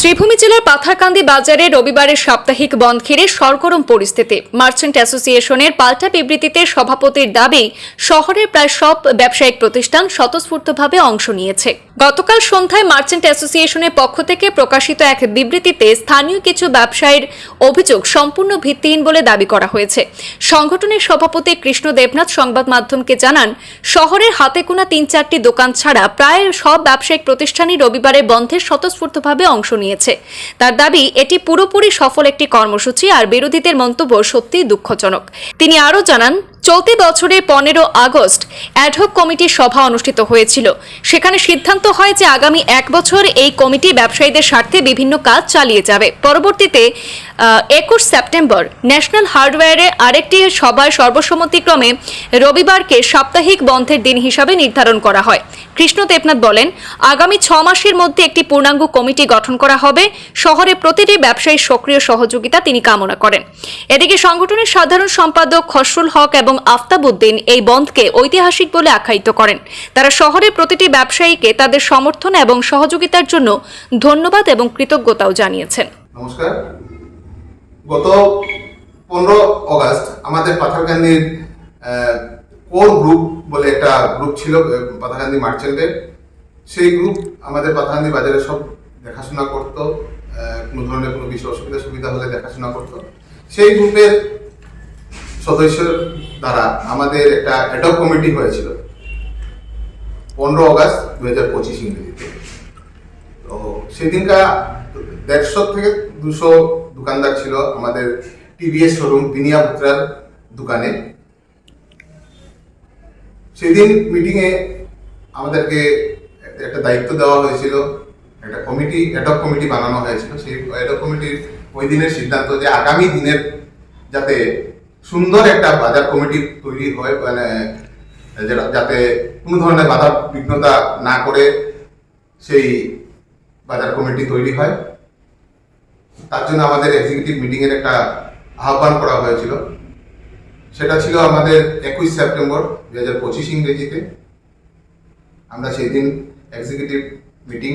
শ্রীভূমি জেলার পাথারকান্দি বাজারে রবিবারের সাপ্তাহিক বন্ধ ঘিরে সরগরম পরিস্থিতি। মার্চেন্ট অ্যাসোসিয়েশনের পাল্টা বিবৃতিতে সভাপতির দাবি, শহরের প্রায় সব ব্যবসায়িক প্রতিষ্ঠান স্বতঃস্ফূর্তভাবে অংশ নিয়েছে। গতকাল সন্ধ্যায় মার্চেন্ট অ্যাসোসিয়েশনের পক্ষ থেকে প্রকাশিত এক বিবৃতিতে স্থানীয় কিছু ব্যবসায়ীর অভিযোগ সম্পূর্ণ ভিত্তিহীন বলে দাবি করা হয়েছে। সংগঠনের সভাপতি কৃষ্ণ দেবনাথ সংবাদ মাধ্যমকে জানান শহরের হাতে গোনা তিন চারটি দোকান ছাড়া প্রায় সব ব্যবসায়িক প্রতিষ্ঠানই রবিবারে বন্ধের স্বতঃস্ফূর্তভাবে অংশ নিয়েছে। তার দাবি, এটি পুরোপুরি সফল একটি কর্মসূচি আর বিরোধীদের মন্তব্য সত্যিই দুঃখজনক। তিনি আরও জানান চলতি বছরে পনেরো আগস্ট অ্যাডহক কমিটির সভা অনুষ্ঠিত হয়েছিল। সেখানে সিদ্ধান্ত হয় যে আগামী এক বছর এই কমিটি ব্যবসায়ীদের স্বার্থে বিভিন্ন কাজ চালিয়ে যাবে। পরবর্তীতে একুশ সেপ্টেম্বর ন্যাশনাল হার্ডওয়্যারে আরেকটি সভায় সর্বসম্মতিক্রমে রবিবারকে সাপ্তাহিক বন্ধের দিন হিসাবে নির্ধারণ করা হয়। কৃষ্ণ দেবনাথ বলেন, আগামী ছ মাসের মধ্যে একটি পূর্ণাঙ্গ কমিটি গঠন করা হবে। শহরে প্রতিটি ব্যবসায়ীর সক্রিয় সহযোগিতা তিনি কামনা করেন। এদিকে সংগঠনের সাধারণ সম্পাদক খসরুল হক এবং আফতাবউদ্দিন এই বন্ধকে ঐতিহাসিক বলে আখ্যায়িত করেন। তারা শহরের প্রতিটি ব্যবসায়ীকে তাদের সমর্থন এবং সহযোগিতার জন্য ধন্যবাদ এবং কৃতজ্ঞতাও জানিয়েছেন। গত পনেরো অগস্ট আমাদের পাথারকান্দির কোর গ্রুপ বলে একটা গ্রুপ ছিল পাথারকান্দি মার্চেন্টের সেই গ্রুপ আমাদের পাথারকান্দি বাজারে সব দেখাশোনা করতো কোনো ধরনের কোনো বিষয় অসুবিধা সুবিধা হলে দেখাশোনা করতো। সেই গ্রুপের সদস্য দ্বারা আমাদের একটা অ্যাডক কমিটি হয়েছিল। পনেরো অগস্ট দু হাজার পঁচিশ ইংরেজিতে। তো সেদিনকার দেড়শো থেকে দুশো দোকানদার ছিল আমাদের টিভিএস শোরুম বিনিয়া ভুত্রার দোকানে। সেদিন মিটিংয়ে আমাদেরকে একটা দায়িত্ব দেওয়া হয়েছিল, একটা কমিটি অ্যাডক কমিটি বানানো হয়েছিল। সেই অ্যাডক কমিটির ওই দিনের সিদ্ধান্ত যে আগামী দিনের যাতে সুন্দর একটা বাজার কমিটি তৈরি হয় মানে যাতে কোনো ধরনের বাধা বিঘ্নতা না করে সেই বাজার কমিটি তৈরি হয়। তার জন্য আমাদের এক্সিকিউটিভ মিটিং এর একটা আহ্বান করা হয়েছিল। সেটা ছিল আমাদের একুশ সেপ্টেম্বর দু হাজার পঁচিশ ইংরেজিতে। আমরা সেই দিন এক্সিকিউটিভ মিটিং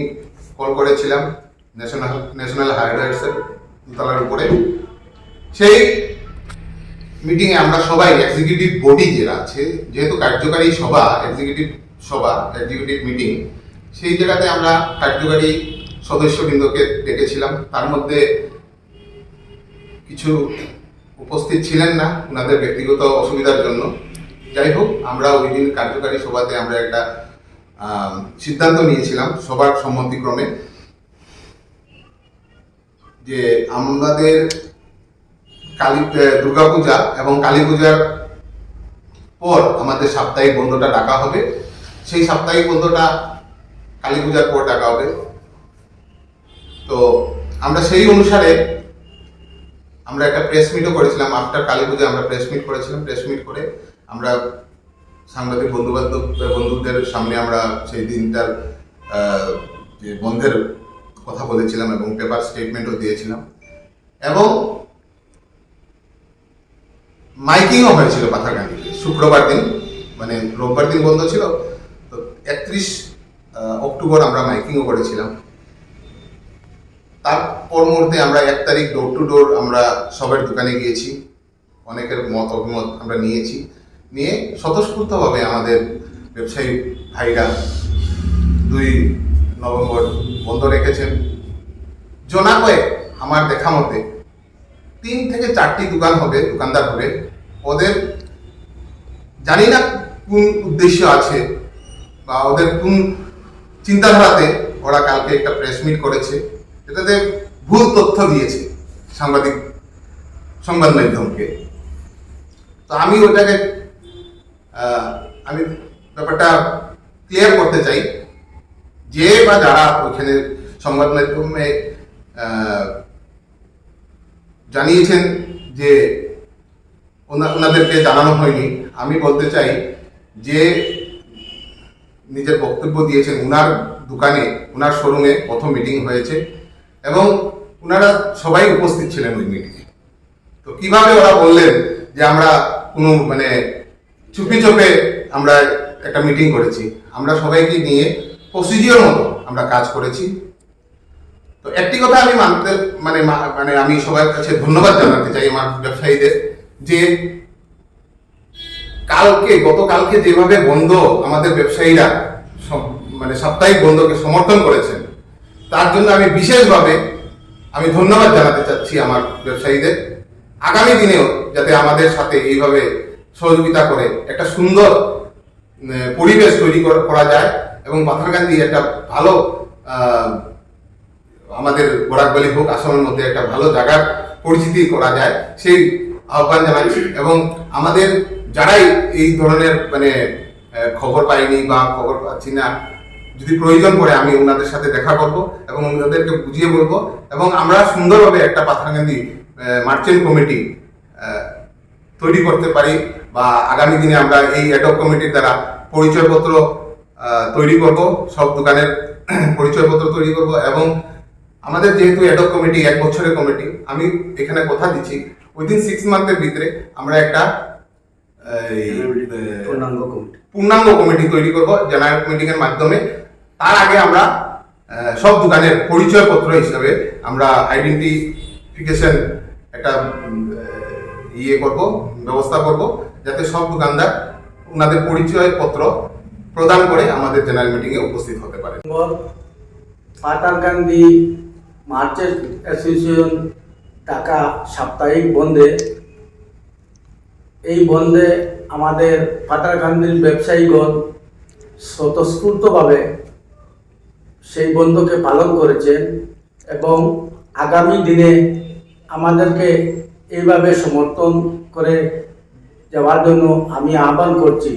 কল করেছিলাম ন্যাশনাল ন্যাশনাল হাইওয়েসের দুতলার উপরে। সেই মিটিংয়ে আমরা সবাই এক্সিকিউটিভ বডি যেটা আছে, যেহেতু কার্যকারী সভা এক্সিকিউটিভ সভা এক্সিকিউটিভ মিটিং সেই জায়গাতে আমরা কার্যকারী সদস্যবৃন্দকে ডেকেছিলাম তার মধ্যে কিছু উপস্থিত ছিলেন না ওনাদের ব্যক্তিগত অসুবিধার জন্য। যাই হোক, আমরা ওই দিন কার্যকারী সভাতে আমরা একটা সিদ্ধান্ত নিয়েছিলাম সবার সম্মতিক্রমে, যে আমাদের কালী দুর্গাপূজা এবং কালী পূজার পর আমাদের সাপ্তাহিক বন্ধটা ডাকা হবে। সেই সাপ্তাহিক বন্ধটা কালী পূজার পর ডাকা হবে। তো আমরা সেই অনুসারে আমরা একটা প্রেস মিটও করেছিলাম। আফটার কালী পূজা আমরা প্রেস মিট করেছিলাম। প্রেস মিট করে আমরা সাংবাদিক বন্ধু বান্ধব বন্ধুদের সামনে আমরা সেই দিনটার যে বন্ধের কথা বলেছিলাম এবং পেপার স্টেটমেন্টও দিয়েছিলাম। এবং মাইকিংও হয়েছিল পাথারকান্দিতে শুক্রবার দিন মানে রোববার দিন বন্ধ ছিল, তো একত্রিশ অক্টোবর আমরা মাইকিংও করেছিলাম। তারপর মুহূর্তে আমরা এক তারিখ ডোর টু ডোর আমরা সবার দোকানে গিয়েছি, অনেকের মত অভিমত আমরা নিয়েছি। নিয়ে স্বতঃস্ফূর্তভাবে আমাদের ব্যবসায়ী ভাইরা দুই নভেম্বর বন্ধ রেখেছেন। জনা কয়েক আমার দেখা মতে তিন থেকে চারটি দোকান হবে দোকানদার হবে ওদের জানি না কোন উদ্দেশ্য আছে বা ওদের কোন চিন্তাধারাতে ওরা কালকে একটা প্রেস মিট করেছে। এটাতে ভুল তথ্য দিয়েছে সাংবাদিক সংবাদ মাধ্যমকে। তো আমি ওটাকে আমি ব্যাপারটা ক্লিয়ার করতে চাই। যে বা যারা ওইখানে সংবাদ মাধ্যমে জানিয়েছেন যে ওনা- ওনাদেরকে জানানো হয়নি। আমি বলতে চাই যে নিজের বক্তব্য দিয়েছেন উনার দোকানে, উনার শোরুমে প্রথম মিটিং হয়েছে এবং ওনারা সবাই উপস্থিত ছিলেন ওই মিটিংয়ে। তো কীভাবে ওরা বললেন যে আমরা কোনো মানে চুপি চুপে আমরা একটা মিটিং করেছি? আমরা সবাইকে নিয়ে প্রসিডিওর মতো আমরা কাজ করেছি। তো একটি কথা আমি মানতে মানে মানে আমি সবার কাছে ধন্যবাদ জানাতে চাই আমার ব্যবসায়ীদের যে কালকে, গতকালকে যেভাবে বন্ধ আমাদের ব্যবসায়ীরা মানে সাপ্তাহিক বন্ধকে সমর্থন করেছেন, তার জন্য আমি বিশেষভাবে আমি ধন্যবাদ জানাতে চাচ্ছি আমার ব্যবসায়ীদের। আগামী দিনেও যাতে আমাদের সাথে এইভাবে সহযোগিতা করে একটা সুন্দর পরিবেশ তৈরি কর- যায় এবং পাথারকান্দি একটা ভালো আমাদের বরাকবালি হোক আসামের মধ্যে একটা ভালো জায়গার পরিচিতি করা যায়, সেই আহ্বান জানাচ্ছি এবং আমাদের যারাই এই ধরনের মানে খবর পাইনি বা খবর পাচ্ছি না, যদি প্রয়োজন পড়ে আমি ওনাদের সাথে দেখা করব এবং ওনাদেরকে বুঝিয়ে বলব। এবং আমরা সুন্দরভাবে একটা পাথারকান্দি মার্চেন্ট কমিটি তৈরি করতে পারি বা আগামী দিনে আমরা এই অ্যাডক কমিটির দ্বারা পরিচয়পত্র তৈরি করব, সব দোকানের পরিচয়পত্র তৈরি করব এবং আমাদের যেহেতু অ্যাডক কমিটি এক বছরের কমিটি আমি এখানে কথা দিচ্ছি। উইদিন সিক্স মান্থের ভিতরে আমরা একটা পূর্ণাঙ্গ কমিটি পূর্ণাঙ্গ কমিটি তৈরি করব জেনারেল মিটিং এর মাধ্যমে। তার আগে আমরা সব দোকানের পরিচয়পত্র হিসাবে আমরা আইডেন্টিফিকেশন একটা ইয়ে করব ব্যবস্থা করব যাতে সব দোকানদার ওনাদের পরিচয়পত্র প্রদান করে আমাদের জেনারেল মিটিংয়ে উপস্থিত হতে পারে। পাতারকান্দি মার্চেন্ট অ্যাসোসিয়েশন টাকা সাপ্তাহিক বন্ধে। এই বন্ধে আমাদের পাতারকান্দির ব্যবসায়ীগণ স্বতঃস্ফূর্তভাবে সেই বন্ধকে পালন করেছেন এবং আগামী দিনে আমাদেরকে এইভাবে সমর্থন করে যাওয়ার জন্য আমি আহ্বান করছি।